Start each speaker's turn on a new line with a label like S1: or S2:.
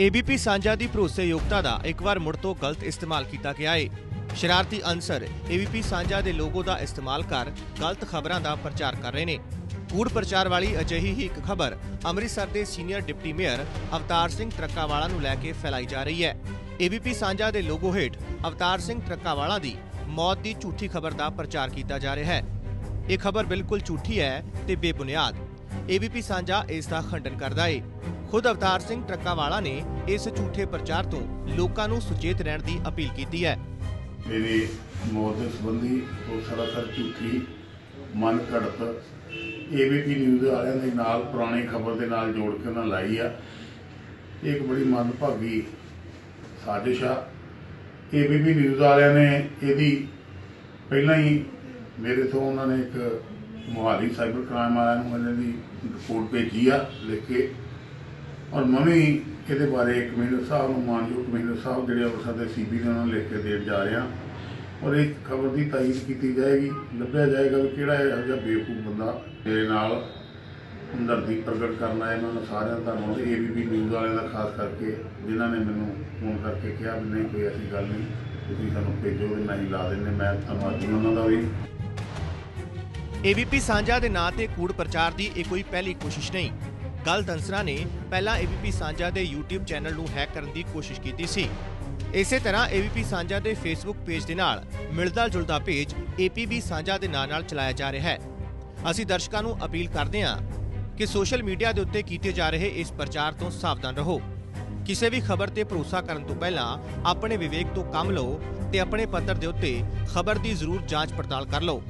S1: ABP ਸਾਂਝਾ ਦੀ ਭਰੋਸੇਯੋਗਤਾ ਦਾ ਇੱਕ ਵਾਰ ਮੁੜ ਤੋਂ ਗਲਤ ਇਸਤੇਮਾਲ ਕੀਤਾ ਗਿਆ ਏ। ਸ਼ਰਾਰਤੀ ਅਨਸਰ ਏਬੀਪੀ ਸਾਂਝਾ ਦੇ ਲੋਗੋ ਦਾ ਇਸਤੇਮਾਲ ਕਰ ਗਲਤ ਖਬਰਾਂ ਦਾ ਪ੍ਰਚਾਰ ਕਰ ਰਹੇ ਨੇ। ਕੂੜ ਪ੍ਰਚਾਰ ਵਾਲੀ ਅਜਿਹੀ ਹੀ ਇੱਕ ਖਬਰ ਅੰਮ੍ਰਿਤਸਰ ਦੇ senior deputy mayor Avtar Singh Truckawala ਨੂੰ ਲੈ ਕੇ ਫੈਲਾਈ ਜਾ ਰਹੀ ਹੈ। ਏਬੀਪੀ ਸਾਂਝਾ ਦੇ ਲੋਗੋ ਹੇਠ ਅਵਤਾਰ ਸਿੰਘ ਟਰੱਕਾਵਾਲਾ ਦੀ ਮੌਤ ਦੀ ਝੂਠੀ ਖਬਰ ਦਾ ਪ੍ਰਚਾਰ ਕੀਤਾ ਜਾ ਰਿਹਾ ਹੈ। ਇਹ ਖਬਰ ਬਿਲਕੁਲ ਝੂਠੀ ਹੈ ਤੇ ਬੇਬੁਨਿਆਦ। ਏਬੀਪੀ ਸਾਂਝਾ ਇਸ ਦਾ ਖੰਡਨ ਕਰਦਾ ਹੈ ਖੁਦ ਅਵਤਾਰ ਸਿੰਘ ਟਰੱਕਾਂ ਵਾਲਾ ਨੇ ਇਸ ਝੂਠੇ ਪ੍ਰਚਾਰ ਤੋਂ ਲੋਕਾਂ ਨੂੰ ਸੁਚੇਤ ਰਹਿਣ ਦੀ ਅਪੀਲ ਕੀਤੀ ਹੈ।
S2: ਮੇਰੇ ਮੌਤ ਦੇ ਸੰਬੰਧੀ ਉਹ ਸਰਾਸਰ ਝੂਠੀ, ਮਨ ਘੜਤ ਏਬੀਪੀ ਨਿਊਜ਼ ਵਾਲਿਆਂ ਦੇ ਨਾਲ, ਪੁਰਾਣੀ ਖਬਰ ਦੇ ਨਾਲ ਜੋੜ ਕੇ ਉਹਨਾਂ ਲਾਈ ਆ। ਇਹ ਇੱਕ ਬੜੀ ਮੰਦਭਾਗੀ ਸਾਜ਼ਿਸ਼ ਆ। ਏਬੀਪੀ ਨਿਊਜ਼ ਵਾਲਿਆਂ ਨੇ ਇਹਦੀ ਪਹਿਲਾਂ ਹੀ ਮੇਰੇ ਤੋਂ ਉਹਨਾਂ ਨੇ ਇੱਕ ਮੁਹਾਲੀ ਸਾਈਬਰ ਕ੍ਰਾਈਮ ਵਾਲਿਆਂ ਨੂੰ ਇਹਨਾਂ ਦੀ ਰਿਪੋਰਟ ਭੇਜੀ ਆ, ਲਿਖ ਕੇ। ਔਰ ਮੈਂ ਵੀ ਇਹਦੇ ਬਾਰੇ ਕਮਿਸ਼ਨਰ ਸਾਹਿਬ ਨੂੰ ਮਾਨਯੋਗ ਕਮਿਸ਼ਨਰ ਸਾਹਿਬ ਜਿਹੜੇ ਅੰਮ੍ਰਿਤਸਰ ਦੇ ਸੀਬੀ ਨੇ ਉਹਨਾਂ ਨੂੰ ਲਿਖ ਕੇ ਦੇਣ ਜਾ ਰਿਹਾ ਔਰ ਇਹ ਖਬਰ ਦੀ ਤਾਇਦ ਕੀਤੀ ਜਾਏਗੀ, ਲੱਭਿਆ ਜਾਏਗਾ ਵੀ ਕਿਹੜਾ ਇਹੋ ਜਿਹਾ ਬੇਵਕੂਫ ਬੰਦਾ ਮੇਰੇ ਨਾਲ ਹਮਦਰਦੀ ਪ੍ਰਗਟ ਕਰਨਾ ਇਹਨਾਂ ਨੂੰ ਸਾਰਿਆਂ ਦਾ ਧੰਨਵਾਦ। ਏਬੀਪੀ ਨਿਊਜ਼ ਵਾਲਿਆਂ ਦਾ ਖਾਸ ਕਰਕੇ ਜਿਨ੍ਹਾਂ ਨੇ ਮੈਨੂੰ ਫੋਨ ਕਰਕੇ ਕਿਹਾ ਵੀ ਨਹੀਂ, ਕੋਈ ਐਸੀ ਗੱਲ ਨਹੀਂ, ਤੁਸੀਂ ਸਾਨੂੰ ਭੇਜੋ ਤੇ ਮੈਂ ਹੀ ਲਾ ਦਿੰਦੇ ਮੈਂ ਧੰਨਵਾਦੀ ਉਹਨਾਂ ਦਾ ਵੀ।
S1: ਏਬੀਪੀ ਸਾਂਝਾ ਦੇ ਨਾਂ ਤੇ ਕੂੜ ਪ੍ਰਚਾਰ ਦੀ ਇਹ ਕੋਈ ਪਹਿਲੀ ਕੋਸ਼ਿਸ਼ ਨਹੀਂ। ਗਲਤ ਅਨਸਰਾਂ ਨੇ ਪਹਿਲਾਂ ਏਬੀਪੀ ਸਾਂਝਾ ਦੇ YouTube ਚੈਨਲ ਨੂੰ ਹੈਕ ਕਰਨ ਦੀ ਕੋਸ਼ਿਸ਼ ਕੀਤੀ ਸੀ। ਇਸੇ ਤਰ੍ਹਾਂ ਏਬੀਪੀ ਸਾਂਝਾ ਦੇ Facebook ਪੇਜ ਦੇ ਨਾਲ ਮਿਲਦਾ ਜੁਲਦਾ ਪੇਜ ਏਪੀਬੀ ਸਾਂਝਾ ਦੇ ਨਾਂ ਨਾਲ ਚਲਾਇਆ ਜਾ ਰਿਹਾ ਹੈ। ਅਸੀਂ ਦਰਸ਼ਕਾਂ ਨੂੰ ਅਪੀਲ ਕਰਦੇ ਹਾਂ ਕਿ ਸੋਸ਼ਲ ਮੀਡੀਆ ਦੇ ਉੱਤੇ ਕੀਤੇ ਜਾ ਰਹੇ ਇਸ ਪ੍ਰਚਾਰ ਤੋਂ ਸਾਵਧਾਨ ਰਹੋ। ਕਿਸੇ ਵੀ ਖਬਰ ਤੇ ਭਰੋਸਾ ਕਰਨ ਤੋਂ ਪਹਿਲਾਂ ਆਪਣੇ ਵਿਵੇਕ ਤੋਂ ਕੰਮ ਲਓ ਤੇ ਆਪਣੇ ਪੱਤਰ ਦੇ ਉੱਤੇ ਖਬਰ ਦੀ ਜ਼ਰੂਰ ਜਾਂਚ ਪੜਤਾਲ ਕਰ ਲਓ।